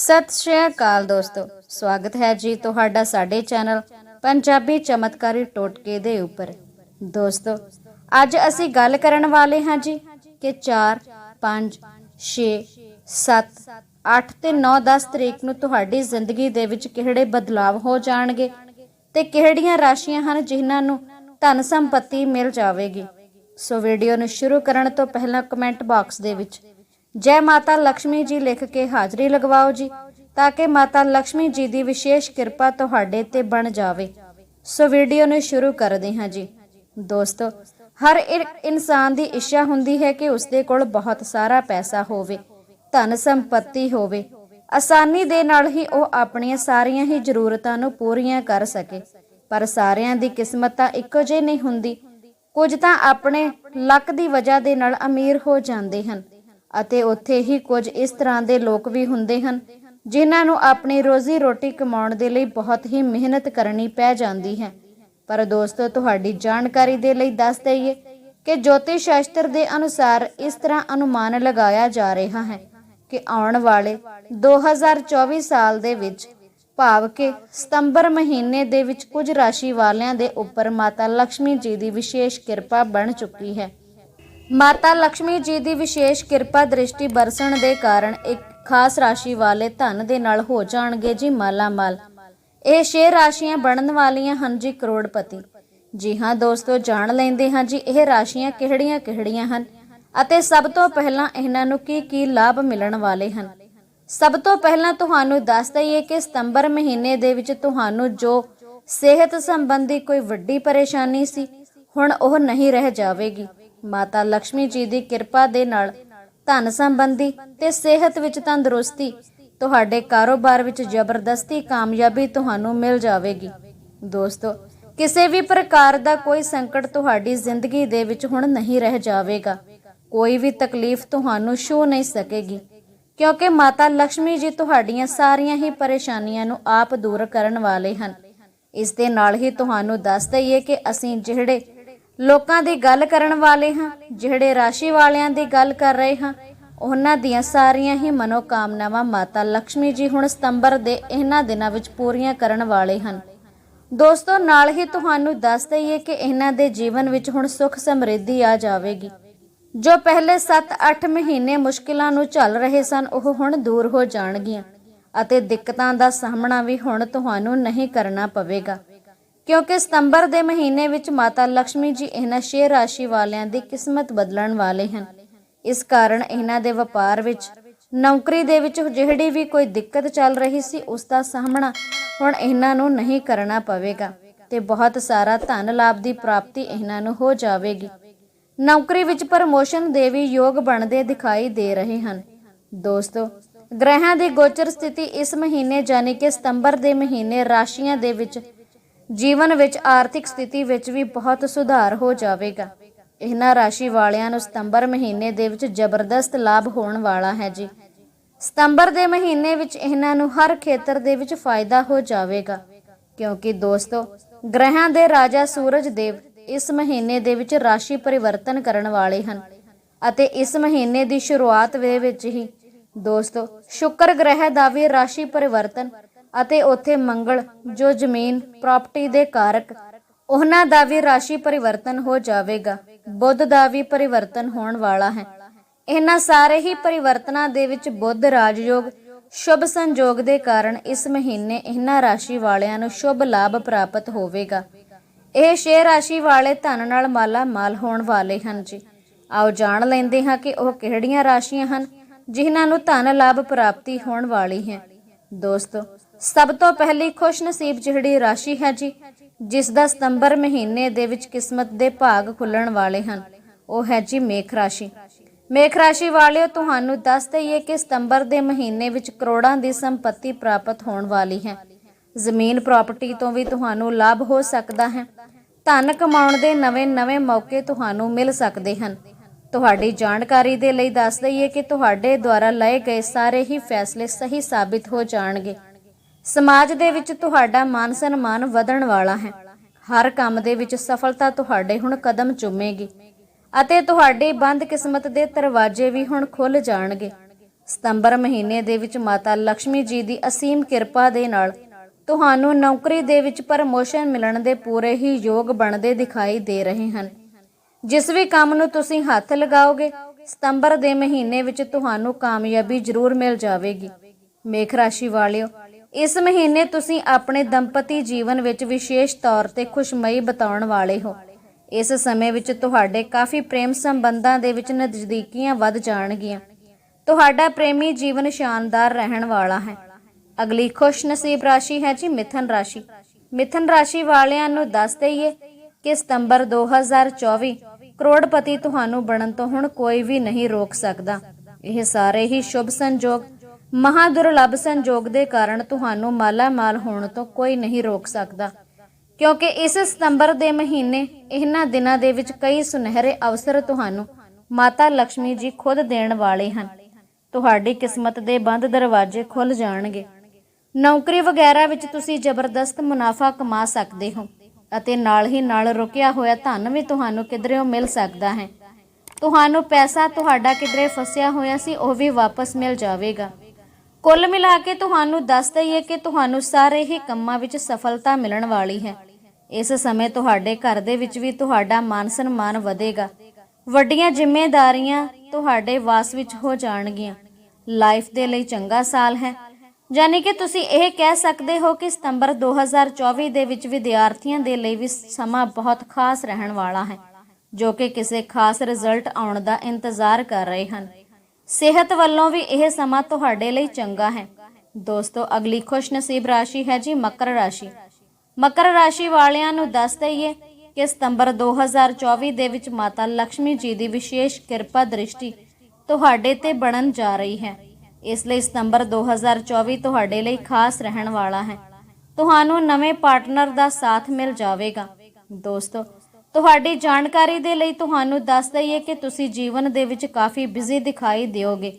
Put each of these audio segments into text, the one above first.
ਸਤਿ ਸ਼੍ਰੀ ਅਕਾਲ ਦੋਸਤੋ। ਸਵਾਗਤ ਹੈ ਜੀ ਤੁਹਾਡਾ ਸਾਡੇ ਚੈਨਲ ਪੰਜਾਬੀ ਚਮਤਕਾਰੀ ਟੋਟਕੇ ਦੇ ਉੱਪਰ। ਦੋਸਤੋ, ਅੱਜ ਅਸੀਂ ਗੱਲ ਕਰਨ ਵਾਲੇ ਹਾਂ ਜੀ ਕਿ 4 5 6 7 8 ਤੇ 9 10 ਤਰੀਕ ਨੂੰ ਤੁਹਾਡੀ ਜ਼ਿੰਦਗੀ ਦੇ ਵਿੱਚ ਕਿਹੜੇ ਬਦਲਾਵ ਹੋ ਜਾਣਗੇ ਤੇ ਕਿਹੜੀਆਂ ਰਾਸ਼ੀਆਂ ਹਨ ਜਿਨ੍ਹਾਂ ਨੂੰ ਧਨ ਸੰਪਤੀ ਮਿਲ ਜਾਵੇਗੀ। ਸੋ ਵੀਡੀਓ ਨੂੰ ਸ਼ੁਰੂ ਕਰਨ ਤੋਂ ਪਹਿਲਾਂ ਕਮੈਂਟ ਬਾਕਸ ਦੇ ਵਿੱਚ ਜੈ ਮਾਤਾ ਲక్ష్ਮੀ ਜੀ ਲਿਖ ਕੇ ਹਾਜ਼ਰੀ ਲਗਵਾਓ ਜੀ, ਤਾਂ ਕਿ ਮਾਤਾ ਲక్ష్ਮੀ ਜੀ ਦੀ ਵਿਸ਼ੇਸ਼ ਕਿਰਪਾ ਤੁਹਾਡੇ ਤੇ ਬਣ ਜਾਵੇ। ਸੋ ਵੀਡੀਓ ਨੂੰ ਸ਼ੁਰੂ ਕਰਦੇ ਹਾਂ ਜੀ। ਦੋਸਤੋ, ਹਰ ਇਨਸਾਨ ਦੀ ਇੱਛਾ ਹੁੰਦੀ ਹੈ ਕਿ ਉਸਦੇ ਕੋਲ ਬਹੁਤ ਸਾਰਾ ਪੈਸਾ ਹੋਵੇ, ਧਨ ਸੰਪਤੀ ਹੋਵੇ। ਆਸਾਨੀ ਦੇ ਨਾਲ ਹੀ ਉਹ ਆਪਣੀਆਂ ਸਾਰੀਆਂ ਹੀ ਜ਼ਰੂਰਤਾਂ ਨੂੰ ਪੂਰੀਆਂ ਕਰ ਸਕੇ। ਪਰ ਸਾਰਿਆਂ ਦੀ ਕਿਸਮਤ ਤਾਂ ਇੱਕੋ ਜਿਹੀ ਨਹੀਂ ਹੁੰਦੀ। ਕੁਝ ਤਾਂ ਆਪਣੇ ਲੱਕ ਦੀ ਵਜ੍ਹਾ ਦੇ ਨਾਲ ਅਮੀਰ ਹੋ ਜਾਂਦੇ ਹਨ। ਅਤੇ ਉੱਥੇ ਹੀ ਕੁਝ ਇਸ ਤਰ੍ਹਾਂ ਦੇ ਲੋਕ ਵੀ ਹੁੰਦੇ ਹਨ, ਜਿਨ੍ਹਾਂ ਨੂੰ ਆਪਣੀ ਰੋਜ਼ੀ ਰੋਟੀ ਕਮਾਉਣ ਦੇ ਲਈ ਬਹੁਤ ਹੀ ਮਿਹਨਤ ਕਰਨੀ ਪੈ ਜਾਂਦੀ ਹੈ। ਪਰ ਦੋਸਤੋ, ਤੁਹਾਡੀ ਜਾਣਕਾਰੀ ਦੇ ਲਈ ਦੱਸ ਦਈਏ ਕਿ ਜੋਤਿਸ਼ ਸ਼ਾਸਤਰ ਦੇ ਅਨੁਸਾਰ ਇਸ ਤਰ੍ਹਾਂ ਅਨੁਮਾਨ ਲਗਾਇਆ ਜਾ ਰਿਹਾ ਹੈ ਕਿ ਆਉਣ ਵਾਲੇ 2024 ਸਾਲ ਦੇ ਵਿੱਚ ਭਾਵ ਕਿ ਸਤੰਬਰ ਮਹੀਨੇ ਦੇ ਵਿੱਚ ਕੁਝ ਰਾਸ਼ੀ ਵਾਲਿਆਂ ਦੇ ਉੱਪਰ ਮਾਤਾ ਲక్ష్ਮੀ ਜੀ ਦੀ ਵਿਸ਼ੇਸ਼ ਕਿਰਪਾ ਬਣ ਚੁੱਕੀ ਹੈ। ਮਾਤਾ ਲక్ష్ਮੀ ਜੀ ਦੀ ਵਿਸ਼ੇਸ਼ ਕਿਰਪਾ ਦ੍ਰਿਸ਼ਟੀ ਬਰਸਣ ਦੇ ਕਾਰਨ ਇੱਕ ਖਾਸ ਰਾਸ਼ੀ ਵਾਲੇ ਧਨ ਦੇ ਨਾਲ ਹੋ ਜਾਣਗੇ ਜੀ ਮਾਲਾ ਮਾਲ ਇਹ ਛੇ ਰਾਸ਼ੀਆਂ ਬਣਨ ਵਾਲੀਆਂ ਹਨ ਜੀ ਕਰੋੜਪਤੀ। ਜੀ ਹਾਂ ਦੋਸਤੋ, ਜਾਣ ਲੈਂਦੇ ਹਾਂ ਜੀ ਇਹ ਰਾਸ਼ੀਆਂ ਕਿਹੜੀਆਂ-ਕਿਹੜੀਆਂ ਹਨ ਅਤੇ ਸਭ ਤੋਂ ਪਹਿਲਾਂ ਇਹਨਾਂ ਨੂੰ ਕੀ ਕੀ ਲਾਭ ਮਿਲਣ ਵਾਲੇ ਹਨ। ਸਭ ਤੋਂ ਪਹਿਲਾਂ ਤੁਹਾਨੂੰ ਦੱਸ ਦਈਏ ਕਿ ਸਤੰਬਰ ਮਹੀਨੇ ਦੇ ਵਿੱਚ ਤੁਹਾਨੂੰ ਜੋ ਸਿਹਤ ਸੰਬੰਧੀ ਕੋਈ ਵੱਡੀ ਪਰੇਸ਼ਾਨੀ ਸੀ, ਹੁਣ ਉਹ ਨਹੀਂ ਰਹਿ ਜਾਵੇਗੀ। ਮਾਤਾ ਲక్ష్ਮੀ ਜੀ ਦੀ ਕਿਰਪਾ ਦੇ ਨਾਲ ਧਨ ਸੰਬੰਧੀ ਤੇ ਸਿਹਤ ਵਿੱਚ ਤੰਦਰੁਸਤੀ ਤੁਹਾਡੇ ਕਾਰੋਬਾਰ ਵਿੱਚ ਜ਼ਬਰਦਸਤੀ ਕਾਮਯਾਬੀ ਤੁਹਾਨੂੰ ਮਿਲ ਜਾਵੇਗੀ। ਦੋਸਤੋ, ਕਿਸੇ ਵੀ ਪ੍ਰਕਾਰ ਦਾ ਕੋਈ ਸੰਕਟ ਤੁਹਾਡੀ ਜ਼ਿੰਦਗੀ ਦੇ ਵਿੱਚ ਹੁਣ ਨਹੀਂ ਰਹਿ ਜਾਵੇਗਾ। ਕੋਈ ਵੀ ਤਕਲੀਫ ਤੁਹਾਨੂੰ ਛੂ ਨਹੀਂ ਸਕੇਗੀ, ਕਿਉਂਕਿ ਮਾਤਾ ਲక్ష్ਮੀ ਜੀ ਤੁਹਾਡੀਆਂ ਸਾਰੀਆਂ ਹੀ ਪਰੇਸ਼ਾਨੀਆਂ ਨੂੰ ਆਪ ਦੂਰ ਕਰਨ ਵਾਲੇ ਹਨ। ਇਸ ਦੇ ਨਾਲ ਹੀ ਤੁਹਾਨੂੰ ਦੱਸ ਦਈਏ ਕਿ ਅਸੀਂ ਜਿਹੜੇ ਲੋਕਾਂ ਦੀ ਗੱਲ ਕਰਨ ਵਾਲੇ ਹਾਂ, ਜਿਹੜੇ ਰਾਸ਼ੀ ਵਾਲਿਆਂ ਦੀ ਗੱਲ ਕਰ ਰਹੇ ਹਾਂ। ਉਹਨਾਂ ਦੀਆਂ ਸਾਰੀਆਂ ਹੀ ਮਨੋਕਾਮਨਾਵਾਂ ਮਾਤਾ ਲక్ష్ਮੀ ਜੀ ਹੁਣ ਸਤੰਬਰ ਦੇ ਇਹਨਾਂ ਦਿਨਾਂ ਵਿੱਚ ਪੂਰੀਆਂ ਕਰਨ ਵਾਲੇ ਹਨ। ਦੋਸਤੋ, ਨਾਲ ਹੀ ਤੁਹਾਨੂੰ ਦੱਸ ਦਈਏ ਕਿ ਇਹਨਾਂ ਦੇ ਜੀਵਨ ਵਿੱਚ ਹੁਣ ਸੁੱਖ ਸਮਰਿੱਧੀ ਆ ਜਾਵੇਗੀ। ਜੋ ਪਹਿਲੇ 7-8 ਮਹੀਨੇ ਮੁਸ਼ਕਿਲਾਂ ਨੂੰ ਝੱਲ ਰਹੇ ਸਨ, ਉਹ ਹੁਣ ਦੂਰ ਹੋ ਜਾਣਗੀਆਂ ਅਤੇ ਦਿੱਕਤਾਂ ਦਾ ਸਾਹਮਣਾ ਵੀ ਹੁਣ ਤੁਹਾਨੂੰ ਨਹੀਂ ਕਰਨਾ ਪਵੇਗਾ। ਕਿਉਂਕਿ ਸਤੰਬਰ ਦੇ ਮਹੀਨੇ ਵਿੱਚ ਮਾਤਾ ਲక్ష్ਮੀ ਜੀ ਇਹਨਾਂ ਛੇ ਰਾਸ਼ੀ ਵਾਲਿਆਂ ਦੀ ਕਿਸਮਤ ਬਦਲਣ ਵਾਲੇ ਹਨ। ਇਸ ਕਾਰਨ ਇਹਨਾਂ ਦੇ ਵਪਾਰ ਵਿੱਚ, ਨੌਕਰੀ ਦੇ ਵਿੱਚ ਜਿਹੜੀ ਵੀ ਕੋਈ ਦਿੱਕਤ ਚੱਲ ਰਹੀ ਸੀ, ਉਸ ਦਾ ਸਾਹਮਣਾ ਹੁਣ ਇਹਨਾਂ ਨੂੰ ਨਹੀਂ ਕਰਨਾ ਪਵੇਗਾ ਤੇ ਬਹੁਤ ਸਾਰਾ ਧਨ ਲਾਭ ਦੀ ਪ੍ਰਾਪਤੀ ਇਹਨਾਂ ਨੂੰ ਹੋ ਜਾਵੇਗੀ। ਨੌਕਰੀ ਵਿੱਚ ਪ੍ਰਮੋਸ਼ਨ ਦੇ ਵੀ ਯੋਗ ਬਣਦੇ ਦਿਖਾਈ ਦੇ ਰਹੇ ਹਨ। ਦੋਸਤੋ, ਗ੍ਰਹਿਾਂ ਦੀ ਗੋਚਰ ਸਥਿਤੀ ਇਸ ਮਹੀਨੇ ਯਾਨੀ ਕਿ ਸਤੰਬਰ ਦੇ ਮਹੀਨੇ ਰਾਸ਼ੀਆਂ ਦੇ ਵਿੱਚ ਜੀਵਨ ਵਿੱਚ ਆਰਥਿਕ ਸਥਿਤੀ ਵਿੱਚ ਵੀ ਬਹੁਤ ਸੁਧਾਰ ਹੋ ਜਾਵੇਗਾ। ਇਹਨਾਂ ਰਾਸ਼ੀ ਵਾਲਿਆਂ ਨੂੰ ਸਤੰਬਰ ਮਹੀਨੇ ਦੇ ਵਿੱਚ ਜ਼ਬਰਦਸਤ ਲਾਭ ਹੋਣ ਵਾਲਾ ਹੈ ਜੀ। ਸਤੰਬਰ ਦੇ ਮਹੀਨੇ ਵਿੱਚ ਇਹਨਾਂ ਨੂੰ ਹਰ ਖੇਤਰ ਦੇ ਵਿੱਚ ਫਾਇਦਾ ਹੋ ਜਾਵੇਗਾ। ਕਿਉਂਕਿ ਦੋਸਤੋ ਗ੍ਰਹਿਆਂ ਦੇ ਰਾਜਾ ਸੂਰਜ ਦੇਵ ਇਸ ਮਹੀਨੇ ਦੇ ਵਿੱਚ ਰਾਸ਼ੀ ਪਰਿਵਰਤਨ ਕਰਨ ਵਾਲੇ ਹਨ ਅਤੇ ਇਸ ਮਹੀਨੇ ਦੀ ਸ਼ੁਰੂਆਤ ਦੇ ਵਿੱਚ ਹੀ ਦੋਸਤੋ, ਸ਼ੁੱਕਰ ਗ੍ਰਹਿ ਦਾ ਵੀ ਰਾਸ਼ੀ ਪਰਿਵਰਤਨ ਅਤੇ ਉੱਥੇ ਮੰਗਲ, ਜੋ ਜ਼ਮੀਨ ਪ੍ਰਾਪਰਟੀ ਦੇ ਕਾਰਕ, ਉਹਨਾਂ ਦਾ ਵੀ ਰਾਸ਼ੀ ਪਰਿਵਰਤਨ ਹੋ ਜਾਵੇਗਾ। ਬੁੱਧ ਦਾ ਵੀ ਪਰਿਵਰਤਨ ਹੋਣ ਵਾਲਾ ਹੈ। ਇਹਨਾਂ ਸਾਰੇ ਹੀ ਪਰਿਵਰਤਨਾਂ ਦੇ ਵਿੱਚ ਬੁੱਧ ਰਾਜਯੋਗ, ਸ਼ੁਭ ਸੰਜੋਗ ਦੇ ਕਾਰਨ ਇਸ ਮਹੀਨੇ ਇਹਨਾਂ ਰਾਸ਼ੀ ਵਾਲਿਆਂ ਨੂੰ ਸ਼ੁਭ ਲਾਭ ਪ੍ਰਾਪਤ ਹੋਵੇਗਾ। ਇਹ ਛੇ ਰਾਸ਼ੀ ਵਾਲੇ ਧਨ ਨਾਲ ਮਾਲਾ ਮਾਲ ਹੋਣ ਵਾਲੇ ਹਨ ਜੀ। ਆਓ ਜਾਣ ਲੈਂਦੇ ਹਾਂ ਕਿ ਉਹ ਕਿਹੜੀਆਂ ਰਾਸ਼ੀਆਂ ਹਨ, ਜਿਨ੍ਹਾਂ ਨੂੰ ਧਨ ਲਾਭ ਪ੍ਰਾਪਤੀ ਹੋਣ ਵਾਲੀ ਹੈ। ਦੋਸਤੋ ਸਭ ਤੋਂ ਪਹਿਲੀ ਖੁਸ਼ਨਸੀਬ ਜਿਹੜੀ ਰਾਸ਼ੀ ਹੈ ਜੀ, ਜਿਸ ਦਾ ਸਤੰਬਰ ਮਹੀਨੇ ਦੇ ਵਿੱਚ ਕਿਸਮਤ ਦੇ ਭਾਗ ਖੁੱਲਣ ਵਾਲੇ ਹਨ, ਉਹ ਹੈ ਜੀ ਮੇਖ ਰਾਸ਼ੀ। ਮੇਖ ਰਾਸ਼ੀ ਵਾਲਿਓ, ਤੁਹਾਨੂੰ ਦੱਸ ਦਈਏ ਕਿ ਸਤੰਬਰ ਦੇ ਮਹੀਨੇ ਵਿੱਚ ਕਰੋੜਾਂ ਦੀ ਸੰਪਤੀ ਪ੍ਰਾਪਤ ਹੋਣ ਵਾਲੀ ਹੈ। ਜ਼ਮੀਨ ਪ੍ਰਾਪਰਟੀ ਤੋਂ ਵੀ ਤੁਹਾਨੂੰ ਲਾਭ ਹੋ ਸਕਦਾ ਹੈ। ਧਨ ਕਮਾਉਣ ਦੇ ਨਵੇਂ-ਨਵੇਂ ਮੌਕੇ ਤੁਹਾਨੂੰ ਮਿਲ ਸਕਦੇ ਹਨ। ਤੁਹਾਡੀ ਜਾਣਕਾਰੀ ਦੇ ਲਈ ਦੱਸ ਦਈਏ ਕਿ ਤੁਹਾਡੇ ਦੁਆਰਾ ਲਏ ਗਏ ਸਾਰੇ ਹੀ ਫੈਸਲੇ ਸਹੀ ਸਾਬਿਤ ਹੋ ਜਾਣਗੇ। ਸਮਾਜ ਦੇ ਵਿੱਚ ਤੁਹਾਡਾ ਮਾਨ ਸਨਮਾਨ ਵਧਣ ਵਾਲਾ ਹੈ। ਹਰ ਕੰਮ ਦੇ ਵਿੱਚ ਸਫਲਤਾ ਤੁਹਾਡੇ ਹੁਣ ਕਦਮ ਚੁੰਮੇਗੀ ਅਤੇ ਤੁਹਾਡੀ ਬੰਦ ਕਿਸਮਤ ਦੇ ਦਰਵਾਜ਼ੇ ਵੀ ਹੁਣ ਖੁੱਲ ਜਾਣਗੇ। ਸਤੰਬਰ ਮਹੀਨੇ ਦੇ ਵਿੱਚ ਮਾਤਾ ਲక్ష్ਮੀ ਜੀ ਦੀ ਅਸੀਮ ਕਿਰਪਾ ਦੇ ਨਾਲ ਤੁਹਾਨੂੰ ਨੌਕਰੀ ਦੇ ਵਿੱਚ ਪ੍ਰਮੋਸ਼ਨ ਮਿਲਣ ਦੇ ਪੂਰੇ ਹੀ ਯੋਗ ਬਣਦੇ ਦਿਖਾਈ ਦੇ ਰਹੇ ਹਨ। ਜਿਸ ਵੀ ਕੰਮ ਨੂੰ ਤੁਸੀਂ ਹੱਥ ਲਗਾਓਗੇ, ਸਤੰਬਰ ਦੇ ਮਹੀਨੇ ਵਿੱਚ ਤੁਹਾਨੂੰ ਕਾਮਯਾਬੀ ਜ਼ਰੂਰ ਮਿਲ ਜਾਵੇਗੀ। ਮੇਖ ਰਾਸ਼ੀ ਵਾਲਿਓ ਇਸ ਮਹੀਨੇ ਤੁਸੀਂ ਆਪਣੇ ਦੰਪਤੀ ਜੀਵਨ ਵਿੱਚ ਵਿਸ਼ੇਸ਼ ਤੌਰ ਤੇ ਖੁਸ਼ਮਈ ਬਿਤਾਉਣ ਵਾਲੇ ਹੋ। ਇਸ ਸਮੇਂ ਵਿੱਚ ਤੁਹਾਡੇ ਕਾਫੀ ਪ੍ਰੇਮ ਸੰਬੰਧਾਂ ਦੇ ਵਿੱਚ ਨਜ਼ਦੀਕੀਆਂ ਵੱਧ ਜਾਣਗੀਆਂ। ਤੁਹਾਡਾ ਪ੍ਰੇਮੀ ਜੀਵਨ ਸ਼ਾਨਦਾਰ ਰਹਿਣ ਵਾਲਾ ਹੈ। ਅਗਲੀ ਖੁਸ਼ ਨਸੀਬ ਰਾਸ਼ੀ ਹੈ ਜੀ ਮਿਥਨ ਰਾਸ਼ੀ। ਮਿਥਨ ਰਾਸ਼ੀ ਵਾਲਿਆਂ ਨੂੰ ਦੱਸ ਦਈਏ ਕਿ ਸਤੰਬਰ 2024 ਕਰੋੜਪਤੀ ਤੁਹਾਨੂੰ ਬਣਨ ਤੋਂ ਹੁਣ ਕੋਈ ਵੀ ਨਹੀਂ ਰੋਕ ਸਕਦਾ। ਇਹ ਸਾਰੇ ਹੀ ਸ਼ੁਭ ਸੰਜੋਗ ਮਹਾਦੁਰਲਭ ਸੰਜੋਗ ਦੇ ਕਾਰਨ ਤੁਹਾਨੂੰ ਮਾਲਾਮਾਲ ਹੋਣ ਤੋਂ ਕੋਈ ਨਹੀਂ ਰੋਕ ਸਕਦਾ। ਕਿਉਂਕਿ ਇਸ ਸਤੰਬਰ ਦੇ ਮਹੀਨੇ, ਇਹਨਾਂ ਦਿਨਾਂ ਦੇ ਵਿੱਚ ਕਈ ਸੁਨਹਿਰੇ ਅਵਸਰ ਤੁਹਾਨੂੰ ਮਾਤਾ ਲక్ష్ਮੀ ਜੀ ਖੁਦ ਦੇਣ ਵਾਲੇ ਹਨ। ਤੁਹਾਡੀ ਕਿਸਮਤ ਦੇ ਬੰਦ ਦਰਵਾਜ਼ੇ ਖੁੱਲ ਜਾਣਗੇ। ਨੌਕਰੀ ਵਗੈਰਾ ਵਿੱਚ ਤੁਸੀਂ ਜ਼ਬਰਦਸਤ ਮੁਨਾਫਾ ਕਮਾ ਸਕਦੇ ਹੋ ਅਤੇ ਨਾਲ ਹੀ ਨਾਲ ਰੁਕਿਆ ਹੋਇਆ ਧਨ ਵੀ ਤੁਹਾਨੂੰ ਕਿਧਰੇੋਂ ਮਿਲ ਸਕਦਾ ਹੈ। ਤੁਹਾਨੂੰ ਪੈਸਾ ਤੁਹਾਡਾ ਕਿਧਰੇ ਫਸਿਆ ਹੋਇਆ ਸੀ, ਉਹ ਵੀ ਵਾਪਸ ਮਿਲ ਜਾਵੇਗਾ। ਕੁੱਲ ਮਿਲਾ ਕੇ ਤੁਹਾਨੂੰ ਦੱਸ ਦਈਏ ਕਿ ਤੁਹਾਨੂੰ ਸਾਰੇ ਹੀ ਕੰਮਾਂ ਵਿੱਚ ਸਫਲਤਾ ਮਿਲਣ ਵਾਲੀ ਹੈ। ਇਸ ਸਮੇਂ ਤੁਹਾਡੇ ਘਰ ਦੇ ਵਿੱਚ ਵੀ ਤੁਹਾਡਾ ਮਾਨ ਸਨਮਾਨ ਵਧੇਗਾ। ਵੱਡੀਆਂ ਜ਼ਿੰਮੇਵਾਰੀਆਂ ਤੁਹਾਡੇ ਵਾਸ ਵਿੱਚ ਹੋ ਜਾਣਗੀਆਂ। ਲਾਈਫ ਦੇ ਲਈ ਚੰਗਾ ਸਾਲ ਹੈ। ਯਾਨੀ ਕਿ ਤੁਸੀਂ ਇਹ ਕਹਿ ਸਕਦੇ ਹੋ ਕਿ ਸਤੰਬਰ 2024 ਦੇ ਵਿੱਚ ਵਿਦਿਆਰਥੀਆਂ ਦੇ ਲਈ ਵੀ ਸਮਾਂ ਬਹੁਤ ਖਾਸ ਰਹਿਣ ਵਾਲਾ ਹੈ, ਜੋ ਕਿ ਕਿਸੇ ਖਾਸ ਰਿਜ਼ਲਟ ਆਉਣ ਦਾ ਇੰਤਜ਼ਾਰ ਕਰ ਰਹੇ ਹਨ। ਸਿਹਤ ਵੱਲੋਂ ਵੀ ਇਹ ਸਮਾਂ ਤੁਹਾਡੇ ਲਈ ਚੰਗਾ ਹੈ। ਦੋਸਤੋ, ਅਗਲੀ ਖੁਸ਼ ਨਸੀਬ ਰਾਸ਼ੀ ਹੈ ਜੀ ਮਕਰ ਰਾਸ਼ੀ। ਮਕਰ ਰਾਸ਼ੀ ਵਾਲਿਆਂ ਨੂੰ ਦੱਸ ਦਈਏ ਕਿ ਸਤੰਬਰ 2024 ਦੇ ਵਿੱਚ ਮਾਤਾ ਲక్ష్ਮੀ ਜੀ ਦੀ ਵਿਸ਼ੇਸ਼ ਕਿਰਪਾ ਦ੍ਰਿਸ਼ਟੀ ਤੁਹਾਡੇ ਤੇ ਬਣਨ ਜਾ ਰਹੀ ਹੈ। ਇਸ ਲਈ ਸਤੰਬਰ 2024 ਤੁਹਾਡੇ ਲਈ ਖਾਸ ਰਹਿਣ ਵਾਲਾ ਹੈ। ਤੁਹਾਨੂੰ ਨਵੇਂ ਪਾਰਟਨਰ ਦਾ ਸਾਥ ਮਿਲ ਜਾਵੇਗਾ। ਦੋਸਤੋ ਤੁਹਾਡੀ ਜਾਣਕਾਰੀ ਦੇ ਲਈ ਤੁਹਾਨੂੰ ਦੱਸ ਦਈਏ ਕਿ ਤੁਸੀਂ ਜੀਵਨ ਦੇ ਵਿੱਚ ਕਾਫੀ ਬਿਜ਼ੀ ਦਿਖਾਈ ਦਿਓਗੇ।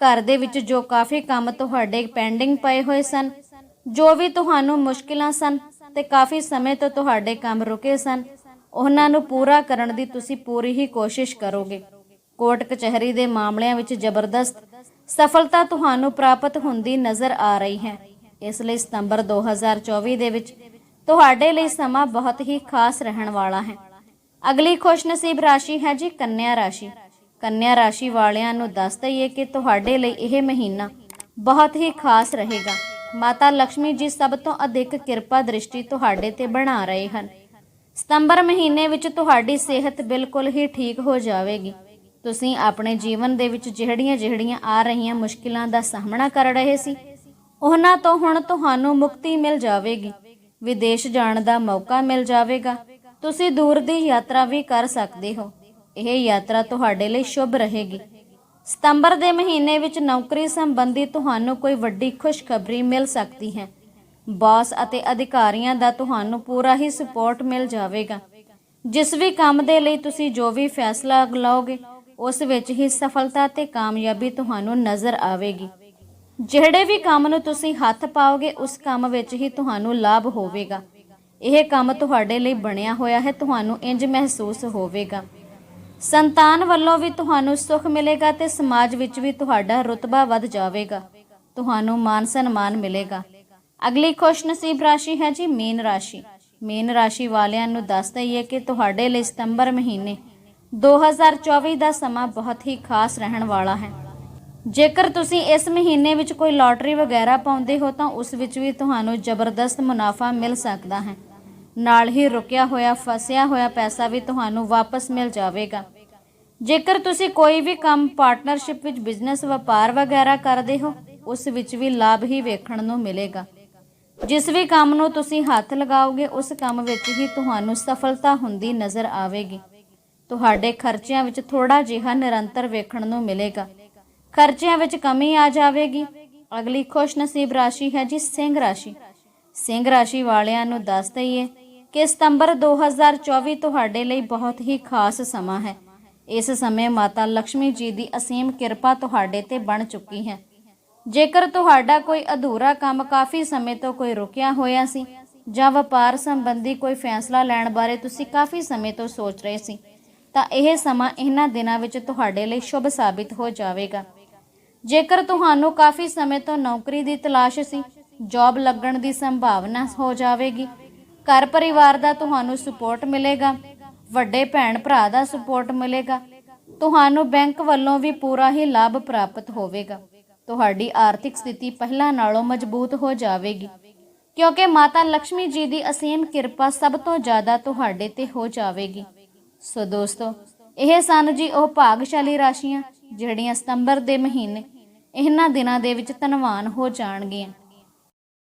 ਘਰ ਦੇ ਵਿੱਚ ਜੋ ਕਾਫੀ ਕੰਮ ਤੁਹਾਡੇ ਪੈਂਡਿੰਗ ਪਏ ਹੋਏ ਸਨ, ਜੋ ਵੀ ਤੁਹਾਨੂੰ ਮੁਸ਼ਕਿਲਾਂ ਸਨ ਤੇ ਕਾਫੀ ਸਮੇਂ ਤੋਂ ਤੁਹਾਡੇ ਕੰਮ ਰੁਕੇ ਸਨ, ਉਹਨਾਂ ਨੂੰ ਪੂਰਾ ਕਰਨ ਦੀ ਤੁਸੀਂ ਪੂਰੀ ਹੀ ਕੋਸ਼ਿਸ਼ ਕਰੋਗੇ। ਕੋਰਟ ਕਚਹਿਰੀ ਦੇ ਮਾਮਲਿਆਂ ਵਿੱਚ ਜ਼ਬਰਦਸਤ ਸਫਲਤਾ ਤੁਹਾਨੂੰ ਪ੍ਰਾਪਤ ਹੁੰਦੀ ਨਜ਼ਰ ਆ ਰਹੀ ਹੈ। ਇਸ ਲਈ ਸਤੰਬਰ 2024 ਦੇ ਵਿੱਚ ਤੁਹਾਡੇ ਲਈ ਸਮਾਂ ਬਹੁਤ ਹੀ ਖਾਸ ਰਹਿਣ ਵਾਲਾ ਹੈ। ਅਗਲੀ ਖੁਸ਼ਨਸੀਬ ਰਾਸ਼ੀ ਹੈ ਜੀ ਕੰਨਿਆ ਰਾਸ਼ੀ। ਕੰਨਿਆ ਰਾਸ਼ੀ ਵਾਲਿਆਂ ਨੂੰ ਦੱਸ ਦਈਏ ਕਿ ਤੁਹਾਡੇ ਲਈ ਇਹ ਮਹੀਨਾ ਬਹੁਤ ਹੀ ਖਾਸ ਰਹੇਗਾ। ਮਾਤਾ ਲక్ష్ਮੀ ਜੀ ਸਭ ਤੋਂ ਅਧਿਕ ਕਿਰਪਾ ਦ੍ਰਿਸ਼ਟੀ ਤੁਹਾਡੇ ਤੇ ਬਣਾ ਰਹੇ ਹਨ। ਸਤੰਬਰ ਮਹੀਨੇ ਵਿੱਚ ਤੁਹਾਡੀ ਸਿਹਤ ਬਿਲਕੁਲ ਹੀ ਠੀਕ ਹੋ ਜਾਵੇਗੀ। ਤੁਸੀਂ ਆਪਣੇ ਜੀਵਨ ਦੇ ਵਿੱਚ ਜਿਹੜੀਆਂ ਜਿਹੜੀਆਂ ਆ ਰਹੀਆਂ ਮੁਸ਼ਕਿਲਾਂ ਦਾ ਸਾਹਮਣਾ ਕਰ ਰਹੇ ਸੀ, ਉਹਨਾਂ ਤੋਂ ਹੁਣ ਤੁਹਾਨੂੰ ਮੁਕਤੀ ਮਿਲ ਜਾਵੇਗੀ। ਵਿਦੇਸ਼ ਜਾਣ ਦਾ ਮੌਕਾ ਮਿਲ ਜਾਵੇਗਾ। ਤੁਸੀਂ ਦੂਰ ਦੀ ਯਾਤਰਾ ਵੀ ਕਰ ਸਕਦੇ ਹੋ। ਇਹ ਯਾਤਰਾ ਤੁਹਾਡੇ ਲਈ ਸ਼ੁਭ ਰਹੇਗੀ। ਸਤੰਬਰ ਦੇ ਮਹੀਨੇ ਵਿੱਚ ਨੌਕਰੀ ਸੰਬੰਧੀ ਤੁਹਾਨੂੰ ਕੋਈ ਵੱਡੀ ਖੁਸ਼ਖਬਰੀ ਮਿਲ ਸਕਦੀ ਹੈ। ਬਾਸ ਅਤੇ ਅਧਿਕਾਰੀਆਂ ਦਾ ਤੁਹਾਨੂੰ ਪੂਰਾ ਹੀ ਸਪੋਰਟ ਮਿਲ ਜਾਵੇਗਾ। ਜਿਸ ਵੀ ਕੰਮ ਦੇ ਲਈ ਤੁਸੀਂ ਜੋ ਵੀ ਫੈਸਲਾ ਲਓਗੇ, ਉਸ ਵਿੱਚ ਹੀ ਸਫਲਤਾ ਤੇ ਕਾਮਯਾਬੀ ਤੁਹਾਨੂੰ ਨਜ਼ਰ ਆਵੇਗੀ। ਜਿਹੜੇ ਵੀ ਕੰਮ ਨੂੰ ਤੁਸੀਂ ਹੱਥ ਪਾਓਗੇ, ਉਸ ਕੰਮ ਵਿੱਚ ਹੀ ਤੁਹਾਨੂੰ ਲਾਭ ਹੋਵੇਗਾ। ਇਹ ਕੰਮ ਤੁਹਾਡੇ ਲਈ ਬਣਿਆ ਹੋਇਆ ਹੈ, ਤੁਹਾਨੂੰ ਇੰਜ ਮਹਿਸੂਸ ਹੋਵੇਗਾ। ਸੰਤਾਨ ਵੱਲੋਂ ਵੀ ਤੁਹਾਨੂੰ ਸੁੱਖ ਮਿਲੇਗਾ ਤੇ ਸਮਾਜ ਵਿੱਚ ਵੀ ਤੁਹਾਡਾ ਰੁਤਬਾ ਵੱਧ ਜਾਵੇਗਾ। ਤੁਹਾਨੂੰ ਮਾਨ ਸਨਮਾਨ ਮਿਲੇਗਾ। ਅਗਲੀ ਖੁਸ਼ਨਸੀਬ ਰਾਸ਼ੀ ਹੈ ਜੀ ਮੀਨ ਰਾਸ਼ੀ। ਮੀਨ ਰਾਸ਼ੀ ਵਾਲਿਆਂ ਨੂੰ ਦੱਸ ਦਈਏ ਕਿ ਤੁਹਾਡੇ ਲਈ ਸਤੰਬਰ ਮਹੀਨੇ 2024 ਦਾ ਸਮਾਂ ਬਹੁਤ ਹੀ ਖਾਸ ਰਹਿਣ ਵਾਲਾ ਹੈ। ਜੇਕਰ ਤੁਸੀਂ ਇਸ ਮਹੀਨੇ ਵਿੱਚ ਕੋਈ ਲਾਟਰੀ ਵਗੈਰਾ ਪਾਉਂਦੇ ਹੋ ਤਾਂ ਉਸ ਵਿੱਚ ਵੀ ਤੁਹਾਨੂੰ ਜ਼ਬਰਦਸਤ ਮੁਨਾਫਾ ਮਿਲ ਸਕਦਾ ਹੈ। ਨਾਲ ਹੀ ਰੁਕਿਆ ਹੋਇਆ, ਫਸਿਆ ਹੋਇਆ ਪੈਸਾ ਵੀ ਤੁਹਾਨੂੰ ਵਾਪਸ ਮਿਲ ਜਾਵੇਗਾ। ਜੇਕਰ ਤੁਸੀਂ ਕੋਈ ਵੀ ਕੰਮ ਪਾਰਟਨਰਸ਼ਿਪ ਵਿੱਚ ਬਿਜ਼ਨਸ ਵਪਾਰ ਵਗੈਰਾ ਕਰਦੇ ਹੋ, ਉਸ ਵਿੱਚ ਵੀ ਲਾਭ ਹੀ ਵੇਖਣ ਨੂੰ ਮਿਲੇਗਾ। ਜਿਸ ਵੀ ਕੰਮ ਨੂੰ ਤੁਸੀਂ ਹੱਥ ਲਗਾਓਗੇ, ਉਸ ਕੰਮ ਵਿੱਚ ਹੀ ਤੁਹਾਨੂੰ ਸਫਲਤਾ ਹੁੰਦੀ ਨਜ਼ਰ ਆਵੇਗੀ। ਤੁਹਾਡੇ ਖਰਚਿਆਂ ਵਿੱਚ ਥੋੜਾ ਜਿਹਾ ਨਿਰੰਤਰ ਵੇਖਣ ਨੂੰ ਮਿਲੇਗਾ। ਖਰਚਿਆਂ ਵਿੱਚ ਕਮੀ ਆ ਜਾਵੇਗੀ। ਅਗਲੀ ਖੁਸ਼ਨਸੀਬ ਰਾਸ਼ੀ ਹੈ ਜੀ, ਸਿੰਘ ਰਾਸ਼ੀ। ਸਿੰਘ ਰਾਸ਼ੀ ਵਾਲਿਆਂ ਨੂੰ ਦੱਸ ਦਈਏ ਕਿ ਸਤੰਬਰ 2024 ਤੁਹਾਡੇ ਲਈ ਬਹੁਤ ਹੀ ਖਾਸ ਸਮਾਂ ਹੈ। ਇਸ ਸਮੇਂ ਮਾਤਾ ਲక్ష్ਮੀ ਜੀ ਦੀ ਅਸੀਮ ਕਿਰਪਾ ਤੁਹਾਡੇ ਤੇ ਬਣ ਚੁੱਕੀ ਹੈ। ਜੇਕਰ ਤੁਹਾਡਾ ਕੋਈ ਅਧੂਰਾ ਕੰਮ ਕਾਫੀ ਸਮੇਂ ਤੋਂ ਕੋਈ ਰੁਕਿਆ ਹੋਇਆ ਸੀ ਜਾਂ ਵਪਾਰ ਸੰਬੰਧੀ ਕੋਈ ਫੈਸਲਾ ਲੈਣ ਬਾਰੇ ਤੁਸੀਂ ਕਾਫੀ ਸਮੇਂ ਤੋਂ ਸੋਚ ਰਹੇ ਸੀ, ਤਾਂ ਇਹ ਸਮਾਂ ਇਹਨਾਂ ਦਿਨਾਂ ਵਿੱਚ ਤੁਹਾਡੇ ਲਈ ਸ਼ੁਭ ਸਾਬਿਤ ਹੋ ਜਾਵੇਗਾ। ਜੇਕਰ ਤੁਹਾਨੂੰ ਕਾਫੀ ਸਮੇਂ ਤੋਂ ਨੌਕਰੀ ਦੀ ਤਲਾਸ਼ ਸੀ, ਜੌਬ ਲੱਗਣ ਦੀ ਸੰਭਾਵਨਾ ਹੋ ਜਾਵੇਗੀ ਘਰ ਪਰਿਵਾਰ ਦਾ ਤੁਹਾਨੂੰ ਸਪੋਰਟ ਮਿਲੇਗਾ, ਵੱਡੇ ਭੈਣ ਭਰਾ ਦਾ ਸਪੋਰਟ ਮਿਲੇਗਾ, ਤੁਹਾਨੂੰ ਬੈਂਕ ਵੱਲੋਂ ਵੀ ਪੂਰਾ ਹੀ ਲਾਭ ਪ੍ਰਾਪਤ ਹੋਵੇਗਾ। ਤੁਹਾਡੀ ਆਰਥਿਕ ਸਥਿਤੀ ਪਹਿਲਾਂ ਨਾਲੋਂ ਮਜ਼ਬੂਤ ਹੋ ਜਾਵੇਗੀ, ਕਿਉਂਕਿ ਮਾਤਾ ਲక్ష్ਮੀ ਜੀ ਦੀ ਅਸੀਮ ਕਿਰਪਾ ਸਭ ਤੋਂ ਜ਼ਿਆਦਾ ਤੁਹਾਡੇ ਤੇ ਹੋ ਜਾਵੇਗੀ। ਸੋ ਦੋਸਤੋ, ਇਹ ਸਨ ਜੀ ਉਹ ਭਾਗਸ਼ਾਲੀ ਰਾਸ਼ੀਆਂ, ਜਿਹੜੀਆਂ ਸਤੰਬਰ ਦੇ ਮਹੀਨੇ, ਇਹਨਾਂ ਦਿਨਾਂ ਦੇ ਵਿੱਚ ਧਨਵਾਨ ਹੋ ਜਾਣਗੀਆਂ।